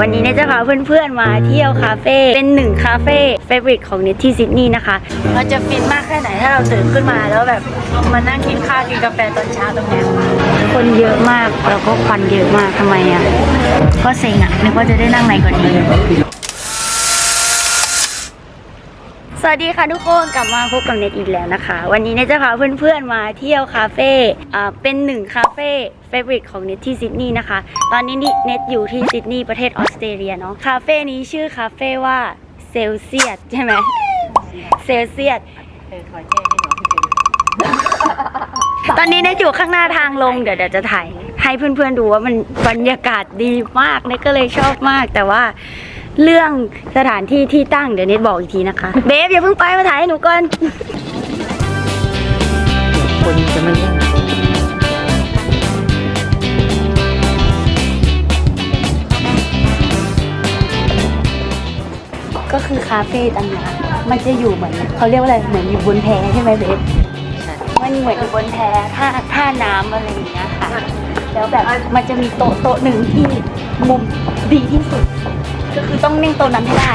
วันนี้เนี่ยจะพาเพื่อนๆมาเที่ยวคาเฟ่ เป็นหนึ่งคาเฟ่เฟเวอร์ของเนทที่ซิดนีย์นะคะ เราจะฟินมากแค่ไหนถ้าเราตื่นขึ้นมาแล้วแบบมานั่งกินข้าวกินกาแฟตอนเช้าตรงนี้คนเยอะมากแล้วก็ควันเยอะมากทำไมอะ ก็เซ็งอะนึกว่าจะได้นั่งในกว่านี้ ส วัสดีค่ะทุกคนกลับมาพบกับเน็ตอีกแล้วนะคะ วันนี้เน็ตจะพาเพื่อนๆมาเที่ยวคาเฟ่เป็นหนึ่งคาเฟ่เฟเวอร์ของเน็ตที่ซิดนีย์นะคะ ตอนนี้เน็ตอยู่ที่ซิดนีย์ประเทศออสเตรเลียเนาะคาเฟ่นี้ชื่อคาเฟ่ว่าเซลเซียสใช่ไหมเซลเซียสตอนนี้เน็ตอยู่ข้างหน้าทางลงเดี๋ยวเดี๋ยวจะถ่ายให้เพื่อนๆดูว่ามันบรรยากาศดีมากเน็ตก็เลยชอบมากแต่ว่า เรื่องสถานที่ที่ตั้งเดี๋ยวเน็ตบอกอีกทีนะคะ เบฟอย่าเพิ่งไปมาถ่ายให้หนูก่อนคนจะไม่ก็คือคาเฟ่ตันนี้มันจะอยู่เหมือนเขาเรียกว่าอะไรเหมือนอยู่บนแพใช่ไหมเบฟใช่มันเหมือนอยู่บนแพท่าท่าน้ำอะไรอย่างเงี้ยค่ะ แล้วแบบมันจะมีโต๊ะโต๊ะหนึ่งที่มุมดีที่สุด ก็คือต้องนั่งต๊ะนั้นให้ได้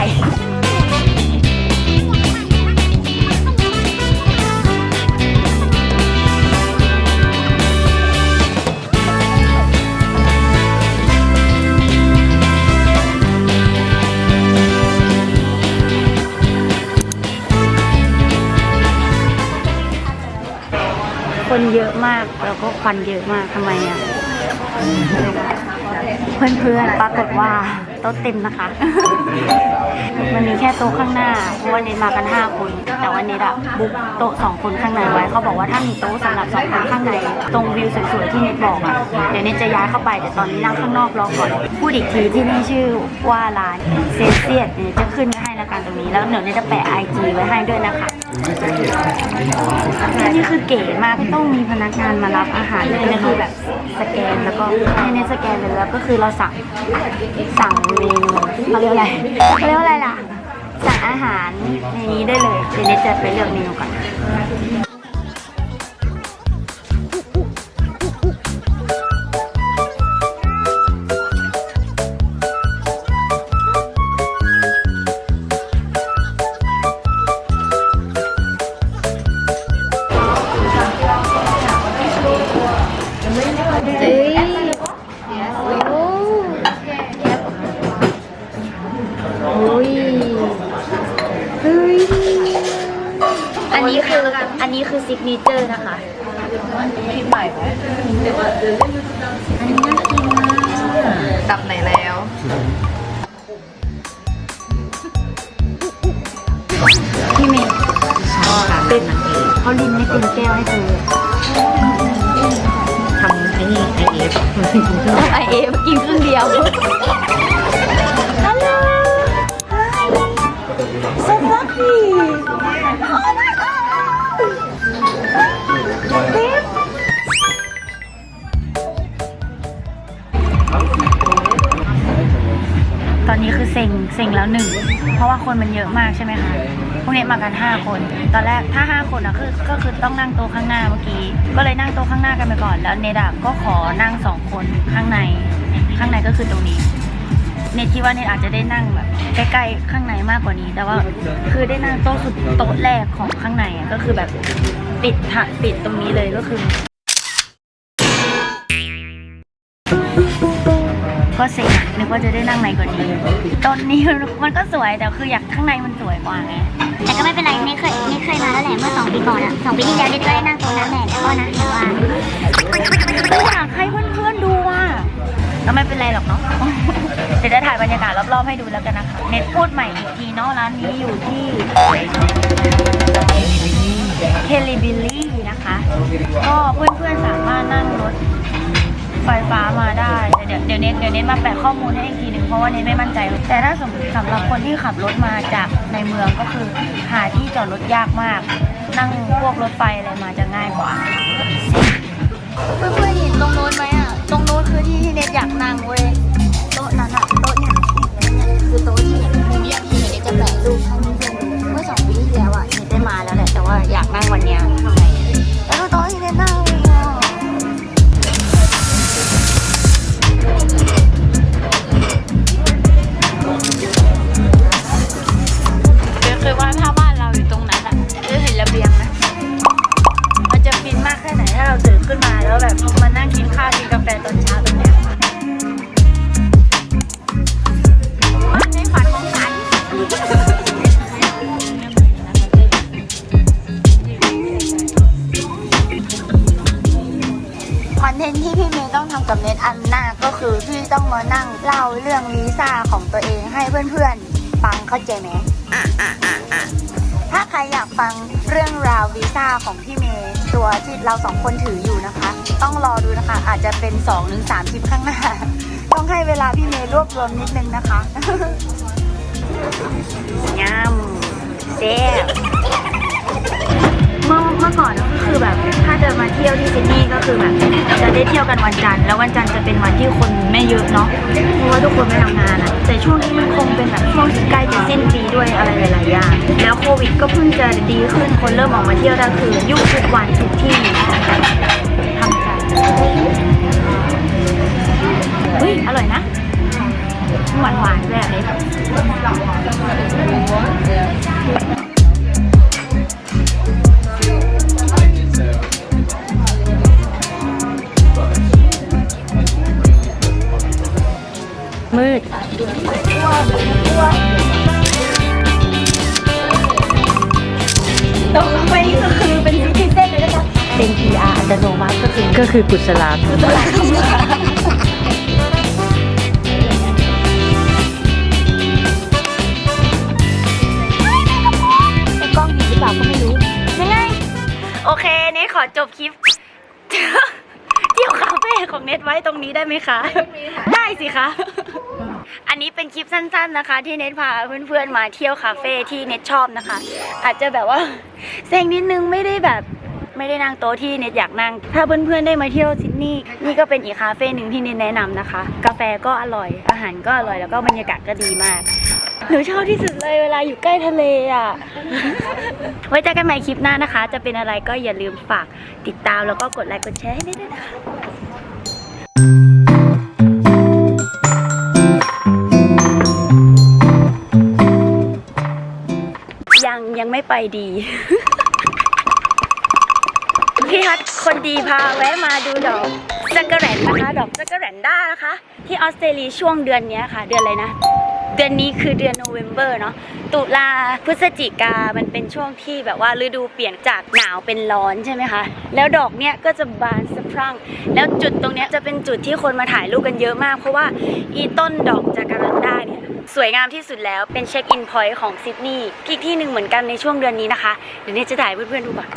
คนเยอะมากแล้วก็ควันเยอะมากทำไมอะ เพื่อนๆปรากฏว่า โต๊ะเต็มนะคะ มันมีแค่โต๊ะข้างหน้าเพราะวันนี้มากัน5คน แต่วันนี้อะบุ๊กโต๊ะ2คนข้างในไว้ เขาบอกว่าถ้ามีโต๊ะสำหรับ2คนข้างใน ตรงวิวสวยๆที่เน็ตบอกอะเดี๋ยวเน็ตจะย้ายเข้าไปแต่ตอนนี้นั่งข้างนอกรอก่อน พูดอีกทีที่นี่ชื่อว่าร้านเซเซียดเดี๋ยวจะขึ้นให้แล้วกันตรงนี้ แล้วเดี๋ยวเน็ตจะแปะไอจีไว้ให้ด้วยนะคะ นนี้คือเก๋มากไม่ต้องมีพนักงานมารับอาหารเลยก็คือแบบสแกนแล้วก็ให้เนสแกนเลยแล้วก็คือเราสั่งสั่งเมนูเขาเรียกอะไรเขาเรียกว่าอะไรล่ะ สั่งอาหารในนี้ได้เลยเดี๋ยวเนจะไปเลือกเมนูก่อน นนี้คือซิกเนเจอร์นะคะคิดใหม่ไหมอันนี้น่ากินมากกลับไหนแล้วพี่เมย์ชอบค่ะเป็นนางเอกเขาลินไม่เต็มแก้วให้เธอทำไอ้นี่ไอเอฟไอเอฟกินครึ่งเดียวฮัลโหล so fluffy oh ตอนนี้คือเซ็งเซ็งแล้วหนึ่ง เพราะว่าคนมันเยอะมากใช่ไหมคะ พวกนี้มากัน 5 คน ตอนแรกถ้า 5 คนอะคือก็คือต้องนั่งโต๊ะข้างหน้าเมื่อกี้ ก็เลยนั่งโต๊ะข้างหน้ากันไปก่อน แล้วเนดอะก็ขอนั่ง 2 คนข้างใน ข้างในก็คือตรงนี้ เนทคิดว่าเนทอาจจะได้นั่งแบบใกล้ๆข้างในมากกว่านี้ แต่ว่าคือได้นั่งโต๊ะสุดโต๊ะแรกของข้างในอะก็คือแบบปิดถะปิดตรงนี้เลยก็คือ ก็เซ็งอะนึกว่าจะได้นั่งในกว่านี้ต้นนี้มันก็สวยแต่คืออยากข้างในมันสวยกว่าไงแต่ก็ไม่เป็นไรนี่เคยนี่เคยมาแล้วแหละเมื่อสองปีก่อนอะสองปีที่แล้วนี่ก็ได้นั่งตรงนั้นแหละแต่ก็นะแต่ว่าก็อยากให้เพื่อนๆดูอะก็ไม่เป็นไรหรอกเนาะเดี๋ยวจะถ่ายบรรยากาศรอบๆให้ดูแล้วกันนะคะเน็ตพูดใหม่อีกทีเนาะร้านนี้อยู่ที่เฮลิบิลลี่นะคะ ก็เพื่อนๆสามารถนั่งรถ ไฟฟ้ามาได้ แต่เดี๋ยวเดี๋ยวเน็ตเดี๋ยวเน็ตมาแปะข้อมูลให้อีกทีหนึ่งเพราะว่าเน็ตไม่มั่นใจ แต่ถ้าสมมติสำหรับคนที่ขับรถมาจากในเมืองก็คือหาที่จอดรถยากมาก นั่งพวกรถไฟอะไรมาจะง่ายกว่าเพื่อนๆเห็นตรงโน้นไหมอะ ตรงโน้นคือที่ที่เน็ตอยากนั่งเว้ยับเน็ตอันหน้าก็คือที่ต้องมานั่งเล่าเรื่องวีซ่าของตัวเองให้เพื่อนๆฟังเข้าใจไหมถ้าใครอยากฟังเรื่องราววีซ่าของพี่เมย์ตัวที่เราสองคนถืออยู่นะคะ ต้องรอดูนะคะ อาจจะเป็น2อถึงสคลิปข้างหน้า ต้องให้เวลาพี่เมย์รวบรวมนิดนึงนะคะยำเซ่บ มื่อเมื่อก่อนก็คือแบบถ้าจะมาเที่ยวที่ซิดนีย์ก็คือแบบจะได้เที่ยวกันวันจันทร์แล้ววันจันทร์จะเป็นวันที่คนไม่เยอะเนาะเพราะว่าทุกคนไม่ทำงานอะแต่ช่วงนี้มันคงเป็นแบบช่วงที่ใกล้จะสิ้นปีด้วยอะไรหลายๆอย่างแล้วโควิดก็เพิ่งจะดีขึ้นคนเริ่มออกมาเที่ยวได้คือยุ่งทุกวันทุกที่ทำใจเฮ้ยอร่อยนะหวานหวานๆแบบนี้มื ก็คือกุศลาไอ้กล้องดีหรือเปล่าก็ไม่รู้ยังไง โอเค เนทขอจบคลิป เที่ยวคาเฟ่ของเน็ตไว้ตรงนี้ได้ไหมคะ ได้สิคะอันนี้เป็นคลิปสั้นๆนะคะ ที่เน็ตพาเพื่อนๆมาเที่ยวคาเฟ่ที่เน็ตชอบนะคะ อาจจะแบบว่าเซ็งนิดนึงไม่ได้แบบ ไม่ได้นั่งโต๊ะที่เน็ตอยากนั่ง ถ้าเพื่อนๆได้มาเที่ยวซิดนีย์นี่ก็เป็นอีกคาเฟ่หนึ่งที่เน็ตแนะนำนะคะ กาแฟก็อร่อยอาหารก็อร่อยแล้วก็บรรยากาศก็ดีมาก หนูชอบที่สุดเลยเวลาอยู่ใกล้ทะเลอะ ไว้เจอกันใหม่คลิปหน้านะคะ จะเป็นอะไรก็อย่าลืมฝากติดตามแล้วก็กดไลค์กดแชร์ให้ด้วยนะคะยังยังไม่ไปดี พี่ฮัทคนดีพาแวะมาดูดอกจักรแรนนะคะ ดอกจักรแรนด้านะคะ ที่ออสเตรเลียช่วงเดือนนี้ค่ะ เดือนอะไรนะ เดือนนี้คือเดือนโนเวม ber เนาะตุลาพฤศจิกามันเป็นช่วงที่แบบว่าฤดูเปลี่ยนจากหนาวเป็นร้อนใช่ไหมคะ แล้วดอกเนี้ยก็จะบานสะพรั่ง แล้วจุดตรงเนี้ยจะเป็นจุดที่คนมาถ่ายรูปกันเยอะมาก เพราะว่าอีต้นดอกจาการันด้าเนี่ยสวยงามที่สุดแล้วเป็นเช็คอินพอยต์ของซิดนีย์อีกที่หนึ่งเหมือนกันในช่วงเดือนนี้นะคะเดี๋ยวเนี้จะถ่ายเพื่อนๆดูก่อน